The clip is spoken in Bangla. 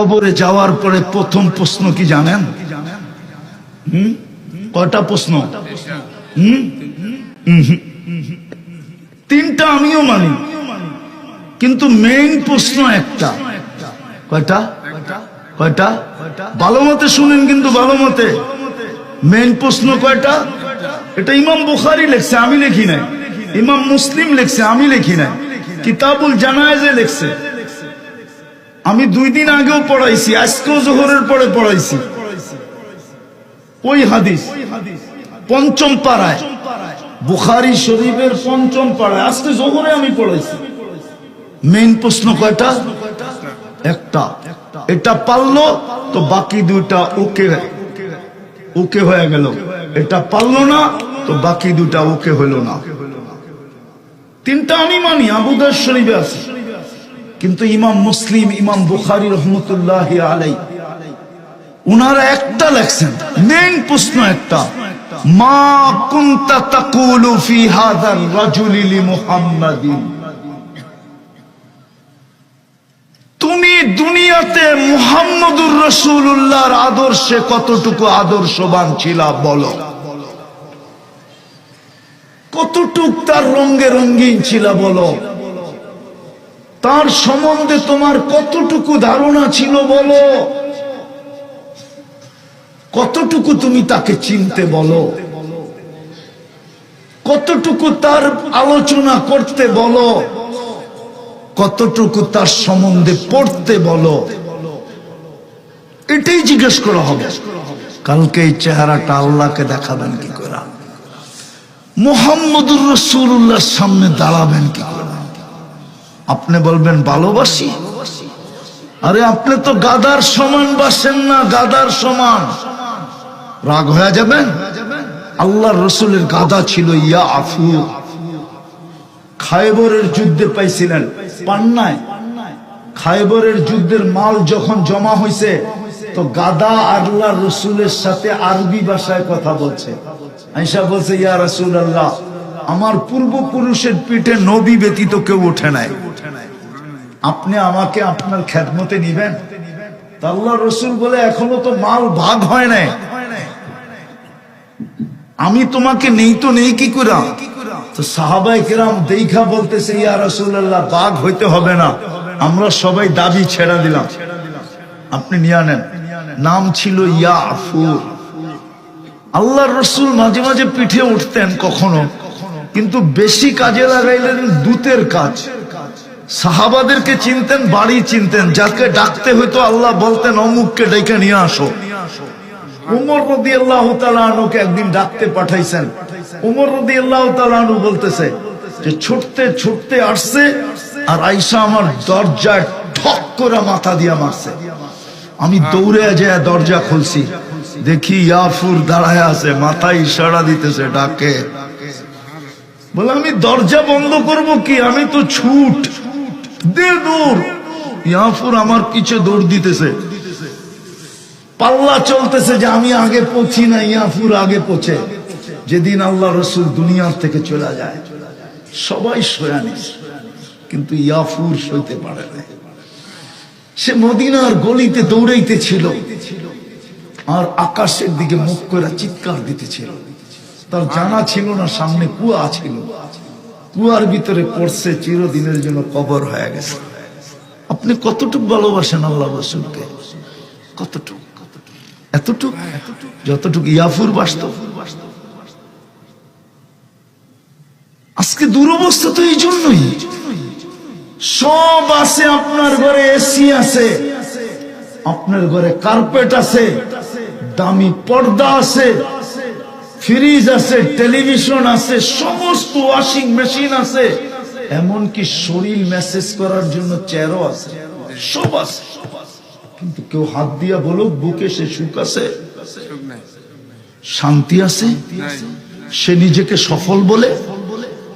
কবরে যাওয়ার পরে প্রথম প্রশ্ন কি জানেন? কয়টা প্রশ্ন। তিনটা আমিও মানি। কিন্তু মেইন প্রশ্ন একটা। কয়টা? কয়টা? ভালো মতে শুনেন কিন্তু ভালো মতে। মেইন প্রশ্ন কয়টা? এটা ইমাম বুখারি লেখছে, আমি লিখি নাই। ইমাম মুসলিম লেখছে, আমি লিখি নাই। কিতাবুল জানায়েজে লেখছে। আমি দুই দিন আগেও পড়াইছি, আজকেও জোহরের পরে পড়াইছি। ওই হাদিস, পঞ্চম পাড়ায়, বুখারি শরীফের পঞ্চম পাড়ায়, আজকে জোহরে আমি পড়াইছি। মেইন প্রশ্ন কয়টা? একটা। এটা পারল, তো বাকি দুইটা ওকে ওকে হয়ে গেল। এটা পারল না, তো বাকি দুটা ওকে হইল না। তিনটা আমি মানি আবুদার শরীফে আছে। কিন্তু ইমাম মুসলিম, ইমাম বুখারি রহমতুল্লাহ আলাই, উনারা একটা লেখছেন। মেইন প্রশ্ন একটা, মা তাকুলু ফি হাদার মুহাম্মাদিন? তুমি দুনিয়াতে মুহাম্মদুর রসুল্লাহর আদর্শে কতটুকু আদর্শবান ছিলা বলো? কতটুক তার রঙ্গে রঙ্গিন ছিল বলো? তার সম্বন্ধে তোমার কতটুকু ধারণা ছিল বলো? কতটুকু তুমি তাকে চিনতে বলো? কতটুকু তার আলোচনা করতে বলো? কতটুকু তার সম্বন্ধে পড়তে বলো? এটাই জিজ্ঞেস করা হবে। কালকে এই চেহারাটা আল্লাহকে দেখাবেন কি করে? মোহাম্মদুর রসুল্লাহর সামনে দাঁড়াবেন কি আপনি বলবেন ভালোবাসি? আরে আপনি তো গাদার সমান বাসেন না, গাদার সমান। রাগ হয়ে যাবেন আল্লাহ রসুলের গাদা ছিল ইয়া আফু খায়বরের যুদ্ধে পাইছিলেন। পান্নায়। খায়বরের যুদ্ধের মাল যখন জমা হয়েছে তো গাদা আল্লাহ রসুলের সাথে আরবি ভাষায় কথা বলছে। আইসা বলছে, ইয়া রসুল আল্লাহ আমার পূর্বপুরুষের পিঠে নবী ব্যতীত কেউ ওঠে নাই। আপনি আমাকে আপনার খ্যাতমতে নিবেন? আল্লাহ রসুল বলে, এখনও তো মাল ভাগ হয় নাই। আমি তোমাকে নেই তো নেই কি করা তো সাহাবাই কেরাম দেখা বলতেছে, ইয়া রসুল্লাহ বাঘ হইতে হবে না। আমরা সবাই দাবি ছেড়া দিলাম। আপনি নিয়ে নেন। নাম ছিল ইয়া আফুর আল্লাহ রসুল মাঝে মাঝে পিঠে উঠতেন কখনো, কিন্তু বেশি কাজে লাগাইলেন দূতের কাজ। সাহাবাদেরকে চিনতেন, বাড়ি চিনতেন। যাকে ডাকতে হইতো আল্লাহ বলতেন, অমুককে ডেকে নিয়ে আসো। উমর রদি আল্লাহ তালুকে একদিন ডাকতে পাঠাইছেন। উমর রদি আল্লাহ তালু বলতেছে যে, ছুটতে ছুটতে আসছে আর আইসা আমার দরজায় ঠক করে মাথা দিয়া মারছে। আমি দৌড়ে যায় দরজা খুলছি। দেখি ইয়াফুর দাঁড়ায় আছে, মাথায় ইশারা দিতেছে, ডাকে। বলে, আমি দরজা বন্ধ করব কি? আমি তো ছুট। দে দৌড় ইয়াফুর আমার পিছে দৌড় দিতেছে। পাল্লা চলতেছে যে আমি আগে পৌঁছি না, ইয়াফুর আগে পৌঁছে। যেদিন আল্লাহ রসুল দুনিয়ার থেকে চলে যায়, সবাই সয়ানি কিন্তু ইয়াফুর সইতে পারে না। সে মদিনার গলিতে দৌড়াইতে ছিল আর আকাশের দিকে মুখ করে চিৎকার দিতেছিল। তার জানা ছিল না, সামনে কুয়া ছিল। কুয়ার ভিতরে পড়ছে চিরদিনের জন্য কবর হয়ে গেছে। আপনি কতটুকু ভালোবাসেন আল্লাহ রসুলকে? কতটুকু? এতটুকু? যতটুকু ইয়াফুর বাস্তব আজকে দুরবস্থা তো এই জন্যই। সব আছে আপনার ঘরে, এসি আছে। আপনার ঘরে কার্পেট আছে, দামি পর্দা আছে। ফ্রিজ আছে টেলিভিশন আছে সমস্ত ওয়াশিং মেশিন আছে। এমনকি শরীর মেসেজ করার জন্য চেয়ারও আছে। সব আছে। কিন্তু কেউ হাত দিয়া বলো বুকে সে সুখ আছে? শান্তি আছে? সে নিজেকে সফল বলে?